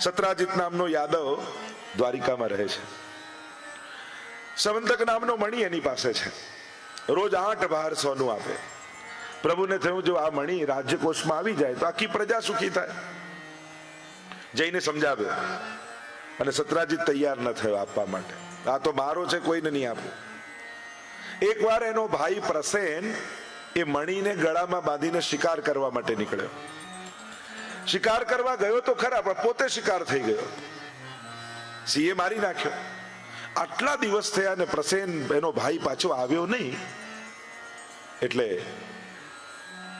સત્રાજીત નામનો યાદવ દ્વારિકામાં રહે છે. સમંતક નામનો મણી એની પાસે છે. રોજ આઠ બહાર સોનું આપે. પ્રભુને થયું જો આ મણી રાજ્યકોષમાં આવી જાય તો આખી પ્રજા સુખી થાય. જઈને સમજાવ્યો અને સતરાજીત તૈયાર ન થયો આપવા માટે. આ તો મારો છે, કોઈને નહીં આપું. એકવાર એનો ભાઈ પ્રસેન એ મણીને ગળામાં બાંધીને શિકાર કરવા માટે નીકળ્યો. શિકાર કરવા ગયો તો ખરા, પણ પોતે શિકાર થઈ ગયો. સિંહે મારી નાખ્યો. આટલા દિવસ થયા ને પ્રસેન એનો ભાઈ પાછો આવ્યો નહીં. એટલે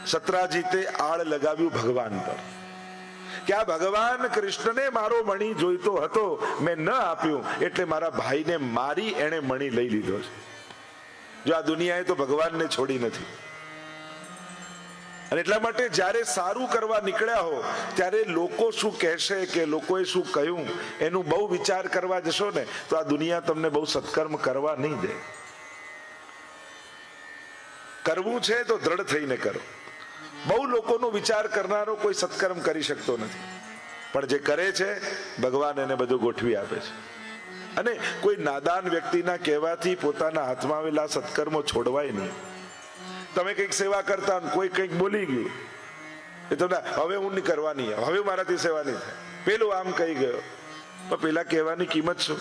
સત્રાજીતે આળ લગાવ્યું ભગવાન પર. કે આ ભગવાન કૃષ્ણને મારો મણી જોઈતો હતો, મેં ન આપ્યું, એટલે મારા ભાઈને મારી એણે મણી લઈ લીધો છે. જો આ દુનિયાએ તો ભગવાનને છોડી નથી. અને એટલા માટે જ્યારે સારું કરવા નીકળ્યા હો, ત્યારે લોકો શું કહેશે કે લોકોએ શું કહ્યું, એનું બહુ વિચાર કરવા જશો ને, તો આ દુનિયા તમને બહુ સત્કર્મ કરવા નહીં દે. કરવું છે તો દ્રઢ થઈને કરો. બહુ લોકોનો વિચાર કરનારો કોઈ સત્કર્મ કરી શકતો નથી. પણ જે કરે છે, ભગવાન એને બધું ગોઠવી આપે છે. અને કોઈ નાદાન વ્યક્તિના કહેવાથી પોતાના હાથમાં આવેલા સત્કર્મો છોડવાય નહીં. તમે કંઈક સેવા કરતા કોઈ કંઈક બોલી ગયું, એ તમને હવે હું કરવાની, હવે મારાથી સેવા નહીં પેલું આમ કહી ગયો. તો પેલા કહેવાની કિંમત શું?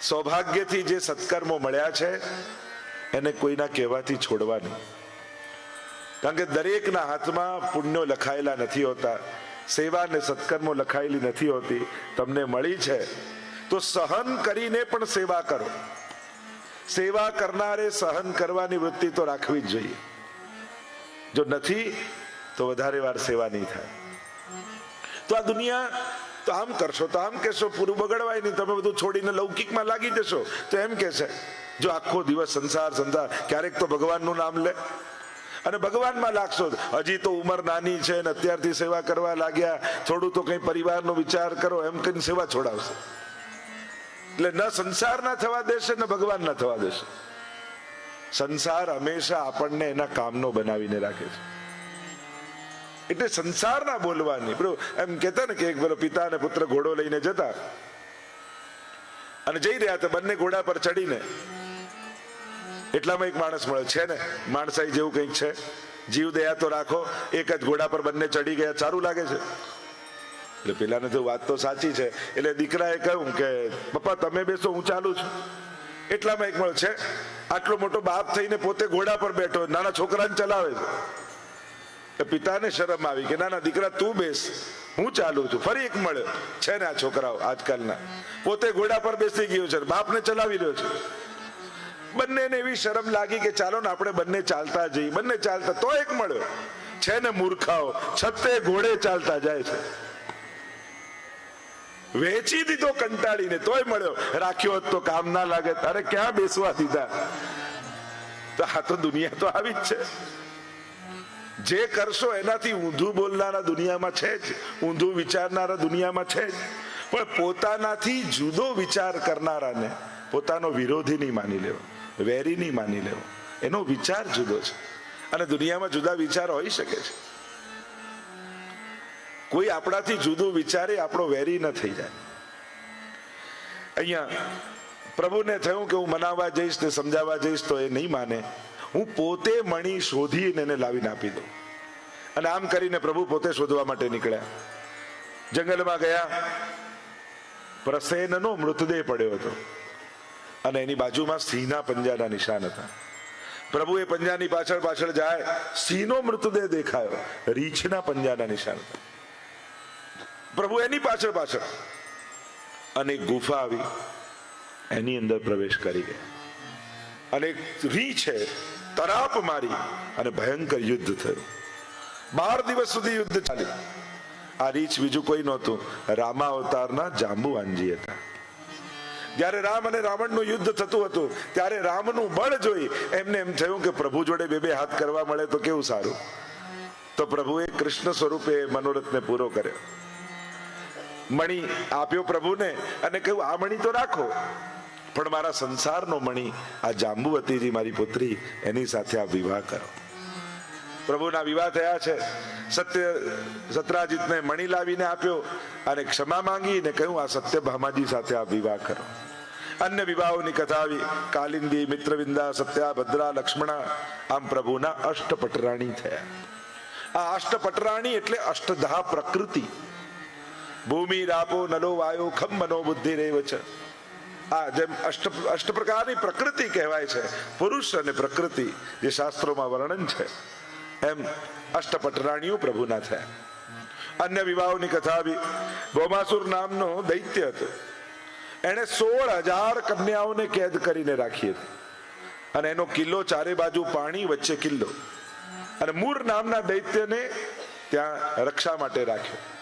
સૌભાગ્યથી જે સત્કર્મો મળ્યા છે, એને કોઈના કહેવાથી છોડવા નહીં. કારણ કે દરેકના હાથમાં પુણ્યો લખાયેલા નથી હોતા, સેવા અને સત્કર્મો લખાયેલી નથી હોતી, તમને મળી છે, તો સહન કરીને પણ સેવા કરો. સેવા કરનારે સહન કરવાની વૃત્તિ તો રાખવી જ જોઈએ. જો નથી, તો વધારે વાર સેવા નહીં થાય. તો આ દુનિયા, તો આમ કરશો, તો આમ કહેશો, પૂરું બગડવાય નહીં. તમે બધું છોડીને લૌકિકમાં લાગી જશો, તો એમ કહેશે, જો આખો દિવસ સંસાર સંસાર, ક્યારેક તો ભગવાનનું નામ લે. અને ભગવાનમાં લાગશો, હજી તો ઉંમર નાની છે ને અત્યારથી સેવા કરવા લાગ્યા. થોડું તો કંઈ પરિવારનો વિચાર કરો. એમ કઈ સેવા છોડાવશે. એટલે ન સંસાર ના થવા દેશે, ને ભગવાન ના થવા દેશે. સંસાર હંમેશા આપણને એના કામનો બનાવીને રાખે છે. એટલે સંસાર ના બોલવાની બરોબર એમ કેતા ને કે એક પેલો પિતા અને પુત્ર ઘોડો લઈને જતા. અને જઈ રહ્યા હતા બંને ઘોડા પર ચડીને. એટલામાં એક માણસ મળ્યો છે ને? માણસાઈ જેવું કંઈક છે. જીવ દયા તો રાખો, એક જ ઘોડા પર બંને ચડી ગયા સારું લાગે છે. એટલે પેલાને તો વાત તો સાચી છે. એટલે દીકરાએ કહ્યું કે, પપ્પા, તમે બેસો, હું ચાલુ છું. એટલામાં એક મળ્યો છે, આટલો મોટો બાપ થઈને પોતે ઘોડા પર બેઠો નાના છોકરાને ચલાવે પિતાને શરમ આવી કે, નાના દીકરા, તું બેસ, હું ચાલુ છું. ફરી એક મળ્યો છે ને આ છોકરાઓ આજકાલના. પોતે ઘોડા પર બેસી ગયો છે, બાપને ચલાવી રહ્યો છે. બંનેને એવી શરમ લાગી કે, ચાલો ને આપણે બંને ચાલતા જઈએ. બંને ચાલતા, તો એક મળ્યો છે ને મૂર્ખાઓ, છતે ઘોડે ચાલતા જાય છે. વેચી દીધો કંટાળીને, તોય મળ્યો. રાખ્યો હોત તો કામ ના લાગે. તારે ક્યાં બેસવા દીધા? તો આ તો દુનિયા તો આવી જ છે. જે કરશો એનાથી ઊંધું બોલનારા દુનિયામાં છે જ. ઊંધું વિચારનારા દુનિયામાં છે જ. પણ પોતાનાથી જુદો વિચાર કરનારાને પોતાનો વિરોધી નહીં માની લેવો. વેરી નહીં માની લેવો. એનો વિચાર જુદો છે. અને દુનિયામાં જુદા વિચાર હોઈ શકે છે. કોઈ આપણાથી જુદું વિચારે, આપણો વેરી ન થઈ જાય. અહીંયા પ્રભુને થયું કે હું મનાવવા જઈશ ને સમજાવવા જઈશ તો એ નહીં માને. હું પોતે મણી શોધીને એને લાવીને આપી દઉં. અને આમ કરીને પ્રભુ પોતે શોધવા માટે નીકળ્યા. જંગલમાં ગયા. પ્રસેનનો મૃતદેહ પડ્યો હતો. અને એની બાજુમાં સિંહના પંજાના નિશાન હતા. પ્રભુ એ પંજાની પાછળ પાછળ જાય, સિંહનો મૃતદેહ દેખાયો. રીછના પંજાના નિશાન હતા. પ્રભુ, એની પાછળ પાછળ. અને ગુફા આવી, એની અંદર પ્રવેશ કરી ગયા અને રી છે, તરાપ મારી અને ભયંકર યુદ્ધ થયું. બાર દિવસ સુધી યુદ્ધ ચાલ્યું. આ રીચ બીજું કોઈ નહોતું. રામા અવતારના જાંબુવાનજી હતા. જ્યારે રામ અને રાવણનું યુદ્ધ થતું હતું, ત્યારે રામનું બળ જોઈ એમને એમ થયું કે પ્રભુ જોડે બે બે હાથ કરવા મળે તો કેવું સારું? તો પ્રભુએ કૃષ્ણ સ્વરૂપે મનોરથને પૂરો કર્યો. મણી આપ્યો પ્રભુને અને કહ્યું, આ મણી તો રાખો. પણ મારા સંસારનો મણી, આ જાંબુવતીજી મારી પુત્રી, એની સાથે આ વિવાહ કરો. પ્રભુના વિવાહ થયા છે. સત્ય, સત્રાજીતને મણી લાવીને આપ્યો અને ક્ષમા માંગીને કહ્યું, આ સત્ય ભામાજી સાથે આ વિવાહ કરો. અન્ય વિવાહોની કથા આવી. કાલિંદી, મિત્રવિંદા, સત્યા, ભદ્રા, લક્ષ્મણા, આમ પ્રભુના અષ્ટપટરાણી થયા. આ અષ્ટપટરાણી એટલે અષ્ટધા પ્રકૃતિ. ભૂમિ રાપો નલો વાયો ખમ મનો બુદ્ધિ રેવ છે આ જેમ અષ્ટ અષ્ટ પ્રકારની પ્રકૃતિ કહેવાય છે, પુરુષ અને પ્રકૃતિ, જે શાસ્ત્રોમાં વર્ણન છે, એમ અષ્ટપટરાણીઓ પ્રભુના છે. અન્ય વિવાહોની કથા બી ભોમાસુર નામનો દૈત્ય હતો. એણે સોળ હજાર કન્યાઓને કેદ કરીને રાખી હતી. અને એનો કિલ્લો ચારે બાજુ પાણી વચ્ચે કિલ્લો. અને મૂર નામના દૈત્યને ત્યાં રક્ષા માટે રાખ્યો.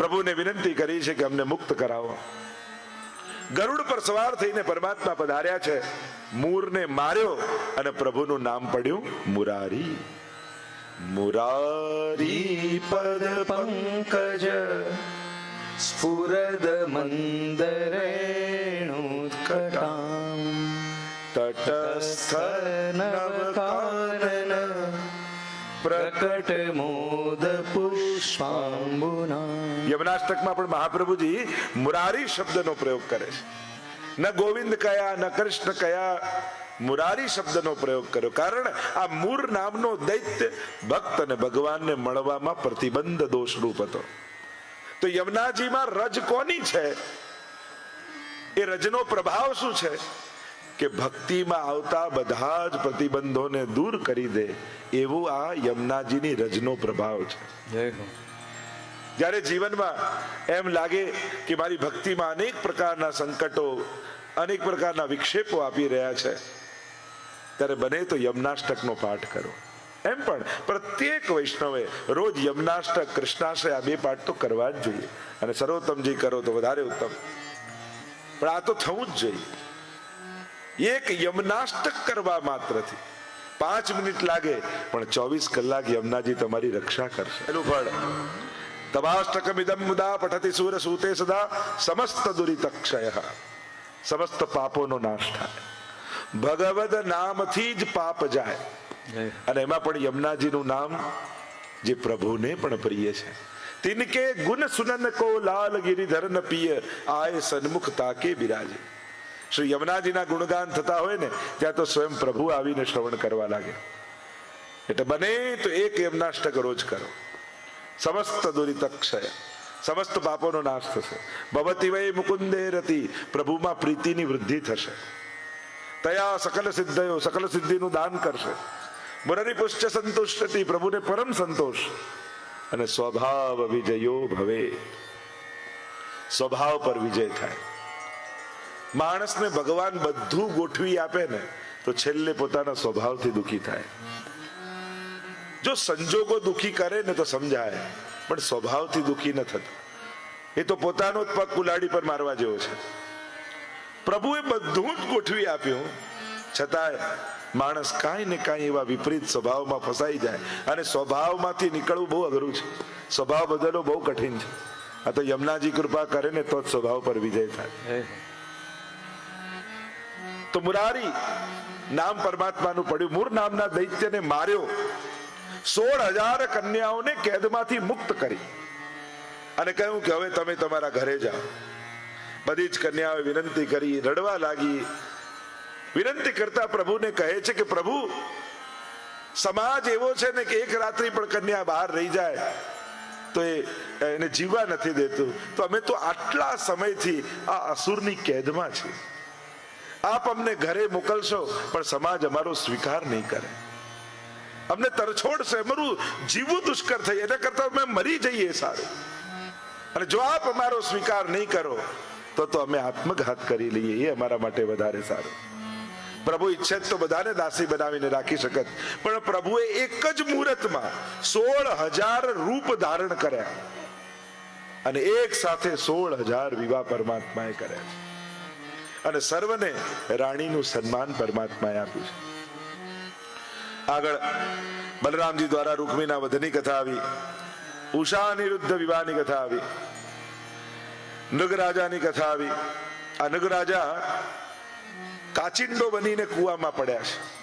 પ્રભુને વિનંતી કરી છે કે અમને મુક્ત કરાવો. ગરુડ પર સવાર થઈને પરમાત્મા પધાર્યા છે. મૂરને માર્યો અને પ્રભુનું નામ પડ્યું મુરારી. મુરારી પદ પંકજ સ્ફુરદ મંદરેણુત્કટામ. તટસ્થ નવકાનન પ્રકટ મોદ પુષ્પાંબુના. યમનાષ્ટકમાં પણ મહાપ્રભુજી મુરારી શબ્દનો પ્રયોગ કરે છે. ન ગોવિંદ કયા, ન કૃષ્ણ કયા મુરારી શબ્દનો પ્રયોગ કર્યો. કારણ આ મૂર નામનો દૈત્ય ભક્ત અને ભગવાનને મળવામાં પ્રતિબંધ દોષરૂપ હતો. તો યમુનાજીમાં રજ કોની છે? એ રજનો પ્રભાવ શું છે? કે ભક્તિમાં આવતા બધા જ પ્રતિબંધોને દૂર કરી દે. એવું આ યમુનાજીની રજનો પ્રભાવ છે. જ્યારે જીવનમાં એમ લાગે કે મારી ભક્તિમાં અનેક પ્રકારના સંકટો, અનેક પ્રકારના વિક્ષેપો આપી રહ્યા છે, ત્યારે બને તો યમનાષ્ટકનો પાઠ કરો. એમ પણ પ્રત્યેક વૈષ્ણવે રોજ યમનાષ્ટક કૃષ્ણાશ્રય આ બે પાઠ તો કરવા જ જોઈએ. અને સર્વોત્તમજી કરો તો વધારે ઉત્તમ. પણ આ તો થવું જ જોઈએ. એક યમનાષ્ટક કરવા માત્રથી પાંચ મિનિટ લાગે, પણ ચોવીસ કલાક યમનાજી તમારી રક્ષા કરશે. એનું ફળ. તવાષ્ટકમિદમ મુદા પઠતી સૂર સૂતે સદા સમસ્ત દુરિતક્ષય સમસ્ત પાપોનો નાશ થાય ભગવદ નામથી જ પાપ જાય અને એમાં પણ યમુનાજીનું નામ જે પ્રભુને પણ પ્રિય છે તિનકે ગુણ સુનન કો લાલ ગિરિધર ન પિય આય સન્મુખ તાકે બિરાજે શ્રી યમુનાજીના ગુણગાન થતા હોય ને ત્યાં તો સ્વયં પ્રભુ આવીને શ્રવણ કરવા લાગે। એટલે બને તો એક યમનાષ્ટક રોજ કરો। સમસ્ત દુરિતક્ષય. સમસ્ત પાપોનો નાશ થશે. ભવતી વય મુકુંદે રતિ. પ્રભુમાં પ્રીતિની વૃદ્ધિ થશે. તયા સકલ સિદ્ધયો, સકલ સિદ્ધિનું દાન કરશે. મુરરી પુષ્ટ સંતુષ્ટતી, પ્રભુને પરમ સંતોષ. અને સ્વભાવ વિજયો ભવે. સ્વભાવ પર વિજય થાય. માણસને ભગવાન બધું ગોઠવી આપે ને, તો છેલ્લે પોતાના સ્વભાવથી દુઃખી થાય. જો સંજોગો દુખી કરે ને તો સમજાય. પણ સ્વભાવથી દુખી ન થતા. એ તો પોતાનો જ પગ કુલાડી પર મારવા જેવો છે. પ્રભુએ બધું જ ગોઠવી આપ્યું. છતાંય માણસ કાંઈ ને કાંઈ એવા વિપરીત સ્વભાવમાં ફસાઈ જાય. અને સ્વભાવમાંથી નીકળવું બહુ અઘરું છે. સ્વભાવ બદલવો બહુ કઠિન છે. આ તો યમુનાજી કૃપા કરે ને તો જ સ્વભાવ પર વિજય થાય. તો મુરારી નામ પરમાત્માનું પડ્યું. મૂર નામના દૈત્યને માર્યો. સોળ હજાર કન્યાઓને કેદમાંથી મુક્ત કરી. અને કહ્યું કે હવે તમે તમારા ઘરે જાઓ. બધી જ કન્યાઓએ વિનંતી કરી, રડવા લાગી. વિનંતી કરતા પ્રભુને કહે છે કે પ્રભુ, સમાજ એવો છે ને કે એક રાત્રિ પણ કન્યા બહાર રહી જાય, તો એ એને જીવવા નથી દેતું. તો અમે તો આટલા સમયથી આ અસુરની કેદમાં છીએ. આપ અમને ઘરે મોકલશો, પણ સમાજ અમારો સ્વીકાર નહીં કરે. અમને તરછોડશે મારું જીવવું દુષ્કર થઈ, એના કરતા અમે મરી જઈએ સારું. અને જો આપ અમારો સ્વીકાર નહીં કરો, તો તો અમે આત્મઘાત કરી લઈએ, એ અમારા માટે વધારે સારું. પ્રભુ ઈચ્છે તો બધાને દાસી બનાવીને રાખી શકત, પણ પ્રભુએ એક જ મુહૂર્તમાં સોળ હજાર રૂપ ધારણ કર્યા. અને એક સાથે સોળ હજાર વિવાહ પરમાત્માએ કર્યા. અને સર્વને રાણીનું સન્માન પરમાત્માએ આપ્યું છે. આગળ બલરામજી દ્વારા રૂકમીના વધની કથા આવી. ઉષા અનિરુદ્ધ વિવાહની કથા આવી. નગરાજાની કથા આવી. આ નગરાજા કાચિંડો બનીને કુવામાં પડ્યા છે.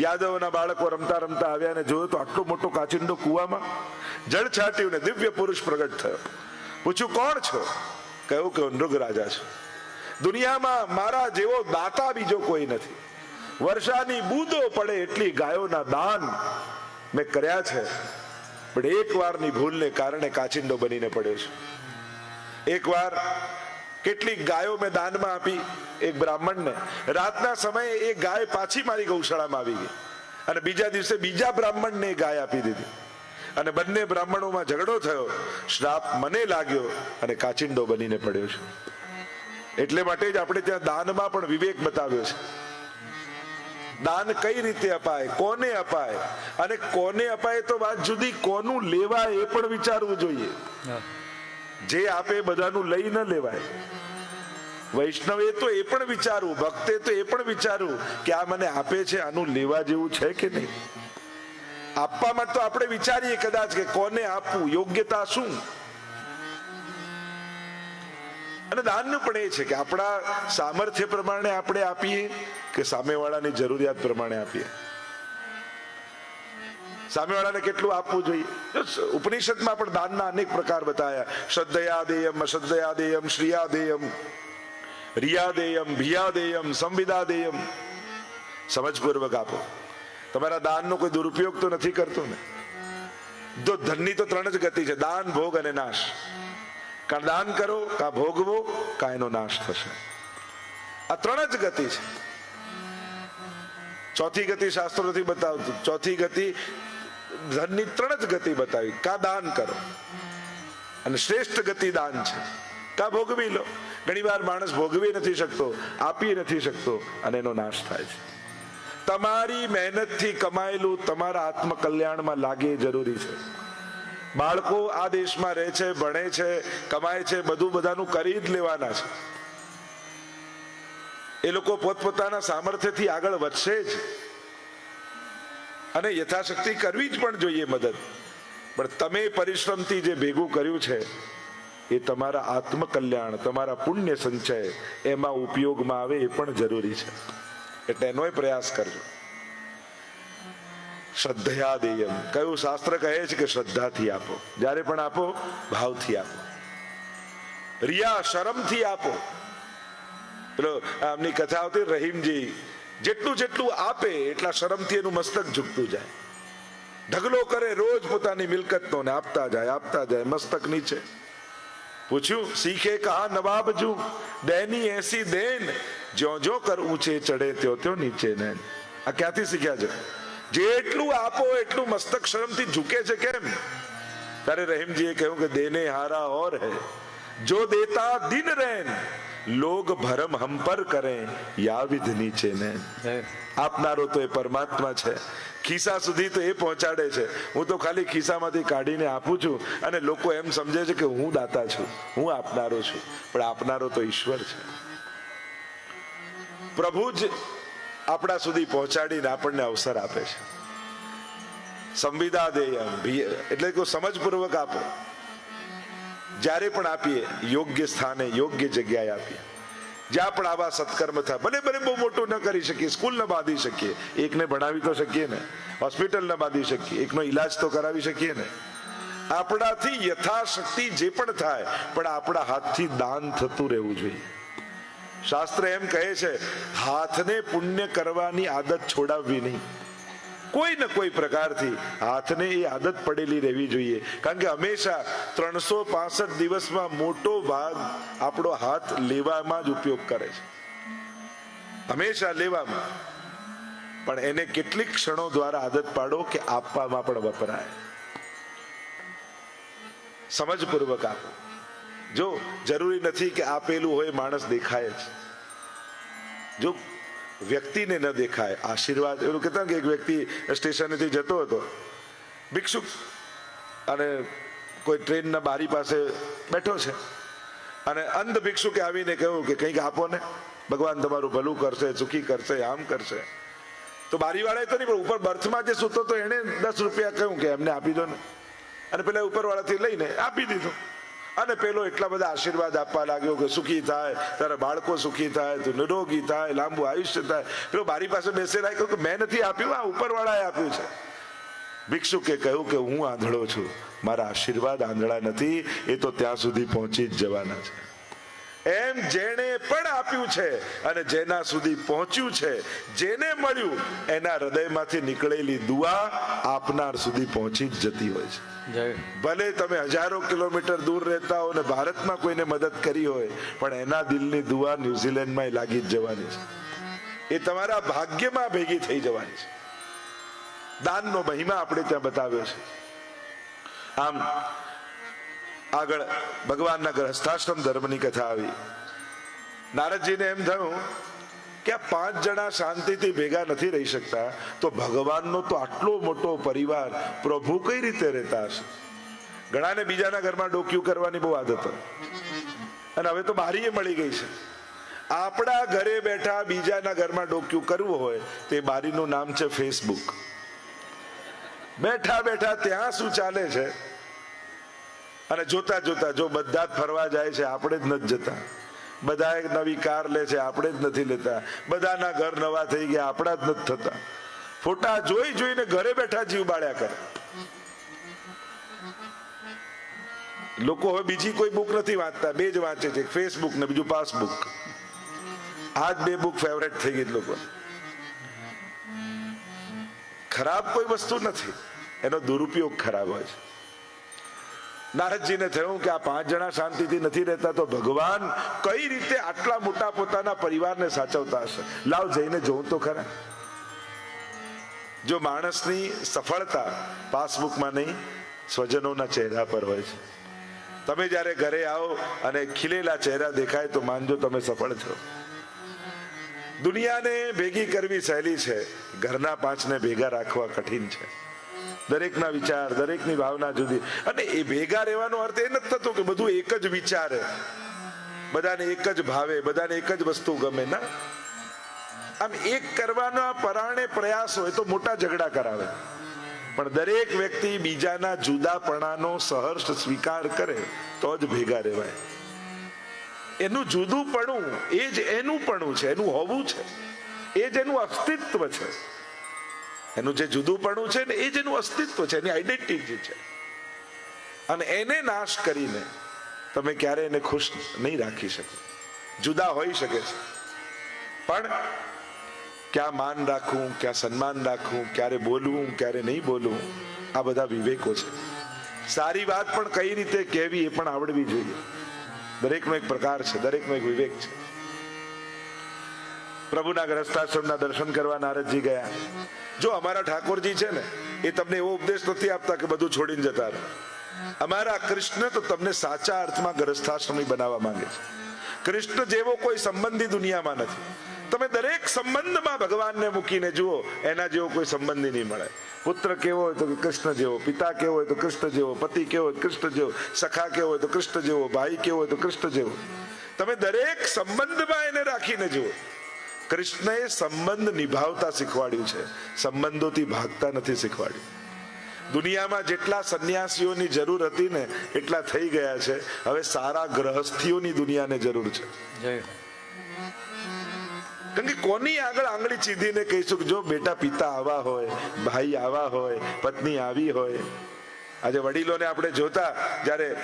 યાદવના બાળકો રમતા રમતા આવ્યા અને જોયું તો આટલો મોટો કાચિંડો કુવામાં જળ છાટ્યું ને દિવ્ય પુરુષ પ્રગટ થયો. પૂછ્યું, કોણ છો? કહ્યું કે હું નૃગ રાજા છું. દુનિયામાં મારા જેવો દાતા બીજો કોઈ નથી. વર્ષાની બૂદો પડે એટલી ગાયોના દાન મેં કર્યા છે. પણ એક વારની ભૂલને કારણે કાચિંડો બનીને પડ્યો છે. એક વાર કેટલીક ગાયો મેં દાનમાં આપી એક બ્રાહ્મણને. રાતના સમયે એ ગાય પાછી મારી ગૌશાળામાં આવી ગઈ. અને બીજા દિવસે બીજા બ્રાહ્મણને એ ગાય આપી દીધી. અને બંને બ્રાહ્મણોમાં ઝઘડો થયો. શ્રાપ મને લાગ્યો અને કાચિંડો બનીને પડ્યો છે. એટલે માટે જ આપણે ત્યાં દાનમાં પણ વિવેક બતાવ્યો છે. દાન કઈ રીતે અપાય? કોને અપાય? અને કોને અપાય તો વાત જુદી. કોનું લેવાય એ પણ વિચારવું જોઈએ. જે આપે બધાનું લઈ ન લેવાય. વૈષ્ણવે તો એ પણ વિચારવું ભક્તે તો એ પણ વિચારવું કે આ મને આપે છે આનું લેવા જેવું છે કે નહીં? આપવા માટે તો આપણે વિચારીએ કદાચ કે કોને આપવું યોગ્યતા શું? અને દાનનું પણ એ છે કે આપણા સામર્થ્ય પ્રમાણે આપણે આપીએ. કે સામેવાળાની જરૂરિયાત પ્રમાણે આપીએ. સામેવાળાને કેટલું આપવું જોઈએ? ઉપનિષદમાં પણ દાનના અનેક પ્રકાર બતાવ્યા શ્રદ્ધયાદેયમ, અશ્રદ્ધયાદેયમ, શ્રિયાદેયમ, રિયાદેયમ, ભિયાદેયમ, સંવિદાદેયમ. સમજપૂર્વક આપો. તમારા દાનનો કોઈ દુરુપયોગ તો નથી કરતો ને? જો ધનની તો ત્રણ જ ગતિ છે, દાન, ભોગ અને નાશ. કાં દાન કરો, કાં ભોગવો કાં એનો નાશ થશે. આ ત્રણ જ ગતિ છે. ચોથી ગતિ શાસ્ત્રો નથી બતાવતું. ચોથી ગતિ ધનની ત્રણ જ ગતિ બતાવી. કા દાન કરો? અને શ્રેષ્ઠ ગતિ દાન છે. કા ભોગવી લો? ઘણી વાર માણસ ભોગવી નથી શકતો, આપી નથી શકતો, અને એનો નાશ થાય છે. તમારી મહેનતથી કમાયેલું તમારા આત્મકલ્યાણમાં લાગે જરૂરી છે. બાળકો આ દેશમાં રહે છે, ભણે છે, કમાય છે, બધું બધાનું કરી જ લેવાના છે. એ લોકો પોતપોતાના સામર્થ્યથી આગળ વધશે જ. અને યથાશક્તિ કરવી જ પણ જોઈએ મદદ. પણ તમે પરિશ્રમથી જે ભેગું કર્યું છે, એ તમારા આત્મકલ્યાણ, તમારા પુણ્ય સંચય એમાં ઉપયોગમાં આવે એ પણ જરૂરી છે. એટલે એનોય પ્રયાસ કરજો. શ્રદ્ધયા દેયમ. કયું શાસ્ત્ર કહે છે કે શ્રદ્ધાથી આપો. જ્યારે પણ આપો, ભાવથી આપો. રિયા શરમથી આપો. પેલો આમની કથા આવતી રહીમજી, જેટલું જેટલું આપે, એટલા શરમથી એનું મસ્તક ઝૂકતું જાય. ઢગલો કરે, રોજ પોતાની મિલકતનો ને આપતા જાય આપતા જાય, મસ્તક નીચે. પૂછ્યું, શીખે કહા નવાબ જુ? દેની એસી દેન, જ્યો જ્યો કર ઊંચે ચડે ત્યો ત્યો નીચે ને આ ક્યાંથી શીખ્યા છે? જેટલું આપો, એટલું મસ્તક શરમથી ઝૂકે છે કેમ? ત્યારે રહીમજીએ કહ્યું કે દેને હારા ઓર હૈ. જો દેતા દિન રેન લોગ ભરમ હમ પર કરે યા વિધ નીચે ને આપનારો તો એ પરમાત્મા છે ખિસ્સા સુધી તો એ પહોંચાડે છે હું તો ખાલી ખિસ્સામાંથી કાઢીને આપું છું અને લોકો એમ સમજે છે કે હું દાતા છું હું આપનારો છું પણ આપનારો તો ઈશ્વર છે. પ્રભુ જ આપણા સુધી પહોંચાડીને આપણને અવસર આપે છે. સંવિદા દેયમ એટલે કે સમજપૂર્વક આપો. જ્યારે પણ આપીએ, યોગ્ય સ્થાને, યોગ્ય જગ્યાએ આપીએ. જ્યાં પણ આવા સત્કર્મ થાય, ભલે ભલે બહુ મોટું ન કરી શકીએ, સ્કૂલ ન બાંધી શકીએ, એકને ભણાવી તો શકીએ ને, હોસ્પિટલ ન બાંધી શકીએ, એકનો ઈલાજ તો કરાવી શકીએ ને. આપણાથી યથાશક્તિ જે પણ થાય, પણ આપણા હાથથી દાન થતું રહેવું જોઈએ. શાસ્ત્ર એમ કહે છે, હાથને પુણ્ય કરવાની આદત છોડાવવી નહીં. કોઈ ને કોઈ પ્રકારથી હાથને એ આદત પડેલી રહેવી જોઈએ. કારણ કે હંમેશા ત્રણસો પાસઠ દિવસમાં મોટો ભાગ આપણો હાથ લેવામાં જ ઉપયોગ કરે છે. હંમેશા લેવામાં. પણ એને કેટલીક ક્ષણો દ્વારા આદત પાડો કે આપવામાં પણ વપરાય. સમજપૂર્વક આપો. જો જરૂરી નથી કે આપેલું હોય માણસ દેખાય જ. જો વ્યક્તિને ન દેખાય, આશીર્વાદ, એવું કહેતા કે એક વ્યક્તિ સ્ટેશનેથી જતો હતો. ભિક્ષુક અને કોઈ ટ્રેનના બારી પાસે બેઠો છે. અને અંધ ભિક્ષુકે આવીને કહ્યું કે કંઈક આપો ને, ભગવાન તમારું ભલું કરશે, સુખી કરશે, આમ કરશે. તો બારીવાળાએ તો નહીં, પણ ઉપર બર્થમાં જે સૂતો તો એણે દસ રૂપિયા કહ્યું કે એમને આપી દો ને. અને પેલા ઉપરવાળાથી લઈને આપી દીધું. અને પેલો એટલા બધા આશીર્વાદ આપવા લાગ્યો કે સુખી થાય, તારા બાળકો સુખી થાય, તું નિરોગી થાય, લાંબુ આયુષ્ય થાય. પેલો મારી પાસે બેસેલા કહ્યું કે મેં નથી આપ્યું, આ ઉપરવાળાએ આપ્યું છે. ભિક્ષુકે કહ્યું કે હું આંધળો છું, મારા આશીર્વાદ આંધળા નથી, એ તો ત્યાં સુધી પહોંચી જ જવાના છે. એમ જેણે પણ આપ્યું છે અને જેના સુધી પહોંચ્યું છે જેને મળ્યું એના હૃદયમાંથી નીકળેલી દુઆ આપનાર સુધી પહોંચી જ જતી હોય છે. ભલે તમે હજારો કિલોમીટર દૂર રહેતા હો ને ભારતમાં કોઈને મદદ કરી હોય પણ એના દિલની દુઆ ન્યુઝીલેન્ડમાં લાગી જ જવાની છે. એ તમારા ભાગ્યમાં ભેગી થઈ જવાની છે. દાનનો મહિમા આપણે ત્યાં બતાવ્યો છે. આમ આગળ ભગવાનના ગ્રહસ્થાશ્રમ ધર્મની કથા આવી. નારદજીને એમ થયું કે પાંચ જણા શાંતિથી ભેગા નથી રહી શકતા, તો ભગવાનનો તો આટલો મોટો પરિવાર પ્રભુ કઈ રીતે રહેતા હશે? ઘણાને બીજાના ઘરમાં ડોક્યું કરવાની બહુ આદત અને હવે તો બારીએ મળી ગઈ છે. આપણા ઘરે બેઠા બીજાના ઘરમાં ડોક્યું કરવું હોય, તે બારીનું નામ છે ફેસબુક બેઠા બેઠા ત્યાં શું ચાલે છે? અને જોતા જોતા જો બધા જ ફરવા જાય છે, આપણે જ નથી જતા. બધા એક નવી કાર લે છે, આપણે જ નથી લેતા. બધાના ઘર નવા થઈ ગયા, આપણા જ નથી થતા. ફોટા જોઈ જોઈને ઘરે બેઠા જીવ બાળ્યા કરે. લોકો હવે બીજી કોઈ બુક નથી વાંચતા, બે જ વાંચે છે ફેસબુક ને બીજું પાસબુક આ જ બે બુક ફેવરેટ થઈ ગઈ લોકો. ખરાબ કોઈ વસ્તુ નથી. એનો દુરુપયોગ ખરાબ હોય છે. નારદજીને થયું કે આ પાંચ જણા શાંતિથી નથી રહેતા, તો ભગવાન કઈ રીતે આટલા મોટા પોતાના પરિવારને સાચવતા હશે? લાવ જઈને જોઉં તો ખરા. જો માણસની સફળતા પાસબુકમાં નહીં, સ્વજનોના ચહેરા પર હોય છે. તમે જ્યારે ઘરે આવો અને ખીલેલા ચહેરા દેખાય, તો માનજો તમે સફળ છો. દુનિયાને ભેગી કરવી સહેલી છે. ઘરના પાંચને ભેગા રાખવા કઠિન છે. દરેકના વિચાર, દરેકની ભાવના જુદી. અને એ ભેગા રહેવાનો અર્થ એ નથી થતો કે બધું એક જ વિચારે. બધાને એક જ ભાવે, બધાને એક જ વસ્તુ ગમે. ના. આમ એક કરવાના પરાણે પ્રયાસ હોય તો મોટા ઝઘડા કરાવે. પણ દરેક વ્યક્તિ બીજાના જુદાપણાનો સહર્ષ સ્વીકાર કરે તો જ ભેગા રહેવાય. એનું જુદું પણું એ જ એનું પણું છે, એનું હોવું છે. એ જ એનું અસ્તિત્વ છે. એનું જે જુદુંપણું છે ને, એ જ એનું અસ્તિત્વ છે, એની આઈડેન્ટિટી છે. અને એને નાશ કરીને તમે ક્યારે એને ખુશ નહીં રાખી શકો. જુદા હોઈ શકે છે. પણ ક્યાં માન રાખવું ક્યાં સન્માન રાખવું ક્યારે બોલવું, ક્યારે નહીં બોલવું, આ બધા વિવેકો છે. સારી વાત પણ કઈ રીતે કહેવી એ પણ આવડવી જોઈએ. દરેકનો એક પ્રકાર છે, દરેકનો એક વિવેક છે. પ્રભુના ગ્રસ્તાશ્રમના દર્શન કરવા નારદજી ગયા. જો અમારા ઠાકોરજી છે ને, એ તમને એવો ઉપદેશ નથી આપતા કે બધું છોડીને જતા રહો. અમારા કૃષ્ણ તો તમને સાચા અર્થમાં ગ્રસ્થાશ્રમી બનાવવા માંગે છે. કૃષ્ણ જેવો કોઈ સંબંધી દુનિયામાં નથી. તમે દરેક સંબંધમાં ભગવાનને મૂકીને જુઓ, એના જેવો કોઈ સંબંધી નહીં મળે. પુત્ર કેવો હોય તો કૃષ્ણ જેવો, પિતા કેવો હોય તો કૃષ્ણ જેવો, પતિ કેવો હોય કૃષ્ણ જેવો, સખા કેવો હોય તો કૃષ્ણ જેવો, ભાઈ કેવો હોય તો કૃષ્ણ જેવો. તમે દરેક સંબંધમાં એને રાખીને જુઓ. કૃષ્ણએ સંબંધ નિભાવતા શીખવાડ્યું છે. સંબંધોથી ભાગતા નથી શીખવાડ્યું. દુનિયામાં જેટલા સંન્યાસીઓની જરૂર હતી ને એટલા થઈ ગયા છે. હવે સારા ગ્રહસ્થીઓની દુનિયાને જરૂર છે. કારણ કે કોની આગળ આંગળી ચીધીને કહીશું કે જો બેટા પિતા આવા હોય ભાઈ આવા હોય પત્ની આવી હોય. આજે વડીલોને આપણે જોતા જ્યારે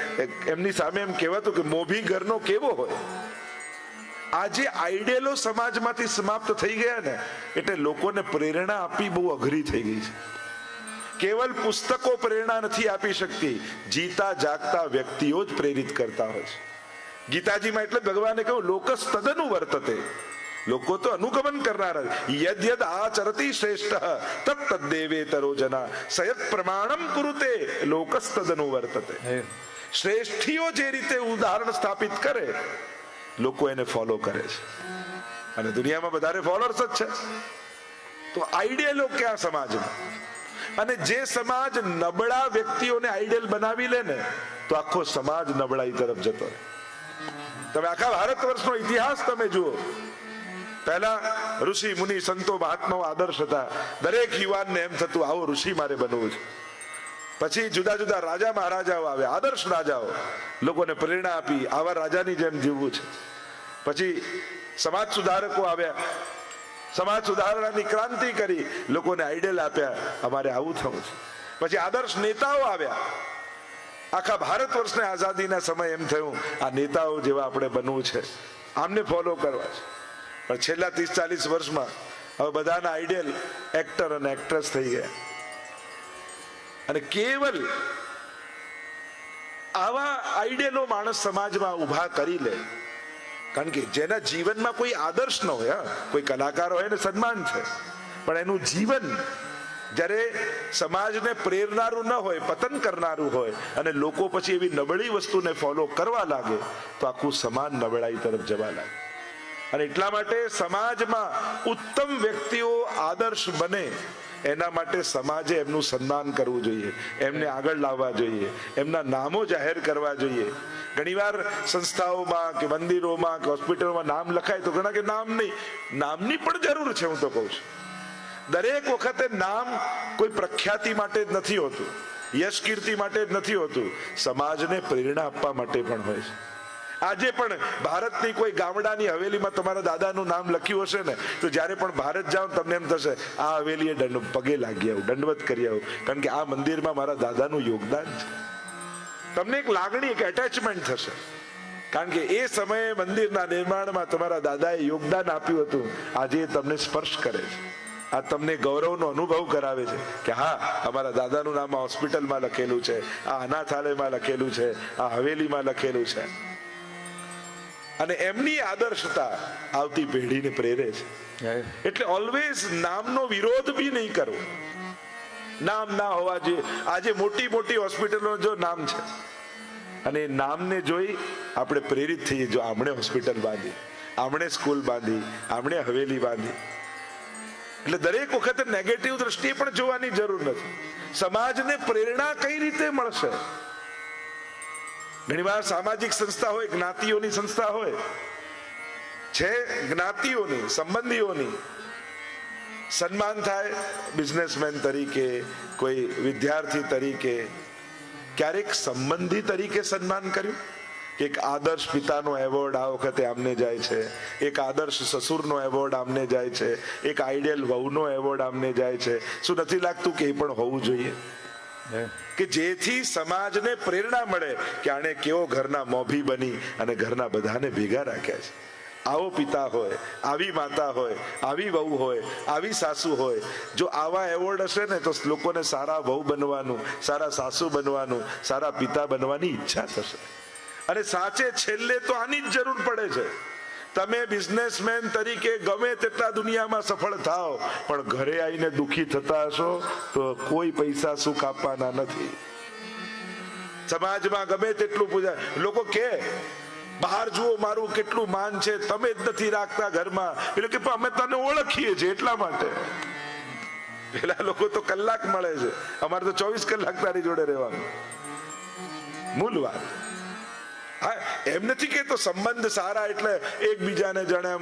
એમની સામે એમ કહેવાતું કે મોભી ઘરનો કેવો હોય? આજે આઈડિયલો સમાજમાંથી સમાપ્ત થઈ ગયા ને એટલે લોકોને પ્રેરણા આપવી બહુ અઘરી થઈ ગઈ છે. કેવલ પુસ્તકો પ્રેરણા નથી આપી શકતી જીતા જાગતા વ્યક્તિઓ જ પ્રેરિત કરતા હોય છે. ગીતાજીમાં એટલે ભગવાને કહ્યું લોકસ તદનુ વર્તતે. લોકો તો અનુગમન કરનાર યદ યદ આચરતી શ્રેષ્ઠ તત્ત દેવે તરો જના. સયત પ્રમાણમ કુરુતે લોકસ તદનું વર્તતે. શ્રેષ્ઠીઓ જે રીતે ઉદાહરણ સ્થાપિત કરે લોકો એને ફોલો કરે છે. અને દુનિયામાં વધારે ફોલોઅર્સ જ છે. તો આઈડિયલો ક્યાં સમાજમાં? અને જે સમાજ નબળા વ્યક્તિઓને આઈડિયલ બનાવી લે ને, તો આખો સમાજ નબળાઈ તરફ જતો તમે આખા ભારત વર્ષનો ઇતિહાસ તમે જુઓ. પહેલા ઋષિ મુનિ સંતો મહાત્માઓ આદર્શ હતા. દરેક યુવાનને એમ થતું, આવો ઋષિ મારે બનવું છે. પછી જુદા જુદા રાજા મહારાજાઓ આવ્યા, આદર્શ રાજાઓ. લોકોને પ્રેરણા આપી, આવા રાજાની જેમ જીવવું છે. પછી સમાજ સુધારકો આવ્યા. સમાજ સુધારણાની ક્રાંતિ કરી, લોકોને આઈડિયલ આપ્યા, અમારે આવું થવું છે. પછી આદર્શ નેતાઓ આવ્યા. આખા ભારત વર્ષને આઝાદીના સમય એમ થયું, આ નેતાઓ જેવા આપણે બનવું છે. આમને ફોલો કરવા છે. પણ છેલ્લા ત્રીસ ચાલીસ વર્ષમાં હવે બધાના આઈડિયલ એક્ટર અને એક્ટ્રેસ થઈ ગયા. અને કેવલ આવા આઈડિયલો માણસ સમાજમાં ઊભા કરી લે. કારણ કે જેના જીવનમાં કોઈ આદર્શ ન હોય કોઈ કલાકાર હોય ને સન્માન છે. પણ એનું જીવન જ્યારે સમાજને પ્રેરનારું ન હોય, પતન કરનારું હોય અને લોકો પછી એવી નબળી વસ્તુને ફોલો કરવા લાગે, તો આખું સમાજ નબળાઈ તરફ જવા લાગે. અને એટલા માટે સમાજમાં ઉત્તમ વ્યક્તિઓ આદર્શ બને, એના માટે સમાજે એમનું સન્માન કરવું જોઈએ, એમને આગળ લાવવા જોઈએ, એમના નામો જાહેર કરવા જોઈએ. ઘણીવાર સંસ્થાઓમાં કે મંદિરોમાં કે હોસ્પિટલમાં નામ લખાય તો ઘણા કે નામ નહીં. નામની પણ જરૂર છે, હું તો કહું છું. દરેક વખતે નામ કોઈ પ્રખ્યાતિ માટે જ નથી હોતું, યશ કીર્તિ માટે જ નથી હોતું. સમાજને પ્રેરણા આપવા માટે પણ હોય છે. આજે પણ ભારતની કોઈ ગામડાની હવેલીમાં તમારા દાદાનું નામ લખ્યું હશે ને, તો જ્યારે પણ ભારત જાઓ તમને એમ થશે, આ હવેલીએ દંડ પગે લાગી આવું, દંડવત કરી આવું. કારણ કે આ મંદિરમાં મારા દાદાનું યોગદાન છે. તમને એક લાગણી, એક એટેચમેન્ટ થશે. કારણ કે એ સમયે મંદિરના નિર્માણમાં તમારા દાદાએ યોગદાન આપ્યું હતું. આજે તમને સ્પર્શ કરે છે. આ તમને ગૌરવનો અનુભવ કરાવે છે કે હા, અમારા દાદાનું નામ હોસ્પિટલમાં લખેલું છે, આ અનાથાલયમાં લખેલું છે, આ હવેલીમાં લખેલું છે. અને એમની આદર્શતા આવતી પેઢીને પ્રેરે છે. એટલે ઓલવેઝ નામનો વિરોધ બી નહીં કરવો નામ ના હોવા જોઈએ આજે મોટી મોટી હોસ્પિટલો જો નામ છે. અને એ નામને જોઈ આપણે પ્રેરિત થઈએ જો આમણે હોસ્પિટલ બાંધી આમણે સ્કૂલ બાંધી આમણે હવેલી બાંધી. એટલે દરેક વખતે નેગેટિવ દ્રષ્ટિએ પણ જોવાની જરૂર નથી. સમાજને પ્રેરણા કઈ રીતે મળશે? ઘણીવાર સામાજિક સંસ્થા હોય, જ્ઞાતિઓની સંસ્થા હોય. છે જ્ઞાતિઓની, સંબંધીઓની. સન્માન થાય બિઝનેસમેન તરીકે, કોઈ વિદ્યાર્થી તરીકે. ક્યારેક સંબંધી તરીકે સન્માન કર્યું? એક આદર્શ પિતાનો એવોર્ડ આ વખતે આમને જાય છે. એક આદર્શ સસુરનો એવોર્ડ આમને જાય છે. એક આઈડિયલ વહુનો એવોર્ડ આમને જાય છે. શું નથી લાગતું કે એ પણ હોવું જોઈએ? કે જેથી સમાજને પ્રેરણા મળે કે આણે કેવો ઘરના મોભી બની અને ઘરના બધાને ભેગા રાખ્યા છે. આવો પિતા હોય, આવી માતા હોય, આવી વહુ હોય, આવી સાસુ હોય, જો આવા એવોર્ડ હશે ને તો લોકોને સારા વહુ બનવાનું, સારા સાસુ બનવાનું, સારા પિતા બનવાની ઈચ્છા થશે. અને સાચે છેલ્લે તો આની જ જરૂર પડે છે. તમે બિઝનેસમેન તરીકે ગમે તેટલા દુનિયામાં સફળ થાઓ, પણ ઘરે આવીને દુખી થતા હશો, તો કોઈ પૈસા સુખ આપવાના નથી. સમાજમાં ગમે તેટલું પૂજા, લોકો કે, બહાર જુઓ, મારું કેટલું માન છે, તમે જ નથી રાખતા ઘરમાં. એટલે કે અમે તને ઓળખીએ છીએ, એટલા માટે. પેલા લોકો તો કલાક મળે છે. અમારે તો ચોવીસ કલાક તારી જોડે રહેવાનું. મૂળ વાત. એમ નથી કે તો સંબંધ સારા એટલે એકબીજાને જણે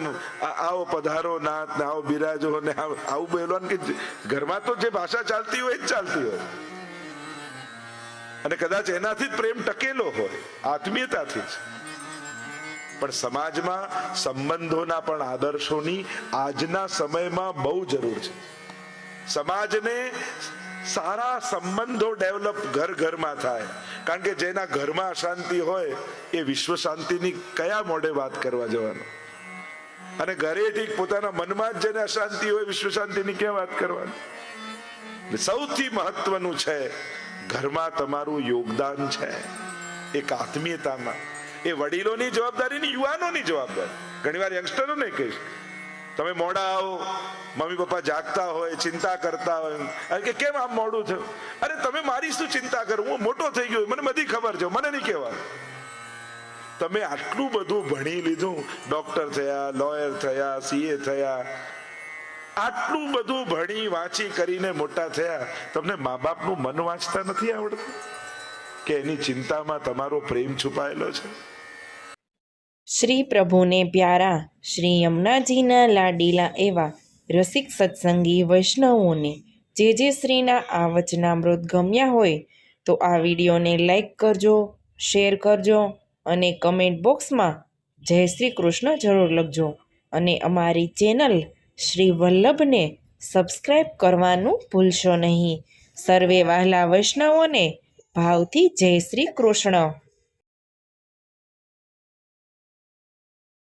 આવો પધારો નાથ ને આવો બિરાજો ને આવું બોલવાનું કે ઘરમાં તો જે ભાષા ચાલતી હોય એ ચાલતી હોય. અને કદાચ એનાથી જ પ્રેમ ટકેલો હોય, આત્મીયતાથી જ. પણ સમાજમાં સંબંધોના પણ આદર્શોની આજના સમયમાં બહુ જરૂર છે. સમાજને સારા સંબંધો ડેવલપ ઘર ઘરમાં થાય કારણ કે જેના ઘરમાં અશાંતિ હોય, એ વિશ્વ શાંતિની કયા મોઢે વાત કરવા જવાનો? અને ઘરે ઠીક પોતાના મનમાં જ જેને અશાંતિ હોય, વિશ્વ શાંતિની ક્યાં વાત કરવાની? સૌથી મહત્વનું છે, ઘરમાં તમારું યોગદાન છે. એક આત્મીયતામાં. એ વડીલોની જવાબદારી ની યુવાનોની જવાબદારી. ઘણીવાર યંગસ્ટરોને કહીશ તમે મોડા આવો, મમ્મી પપ્પા જાગતા હોય, ચિંતા કરતા હોય. અરે કે કેમ આમ મોડું થયું? અરે તમે મારી શું ચિંતા કરો? હું મોટો થઈ ગયો. મને બધી ખબર છે. મને નહીં કહેવાનું. તમે આટલું બધું ભણી લીધું. ડોક્ટર થયા, લોયર થયા, સીએ થયા. આટલું બધું ભણી વાંચી કરીને મોટા થયા. તમને મા બાપનું મન વાંચતા નથી આવડતું? કે એની ચિંતામાં તમારો પ્રેમ છુપાયેલો છે? શ્રી પ્રભુને પ્યારા, શ્રી યમુનાજીના લાડીલા એવા રસિક સત્સંગી વૈષ્ણવોને જે જે શ્રીના આ વચનામૃત ગમ્યા હોય તો આ વિડીયોને લાઈક કરજો, શેર કરજો અને કમેન્ટ બોક્સમાં જય શ્રી કૃષ્ણ જરૂર લખજો અને અમારી ચેનલ શ્રી વલ્લભને સબસ્ક્રાઈબ કરવાનું ભૂલશો નહીં. સર્વે વહાલા વૈષ્ણવોને ભાવથી જય શ્રી કૃષ્ણ.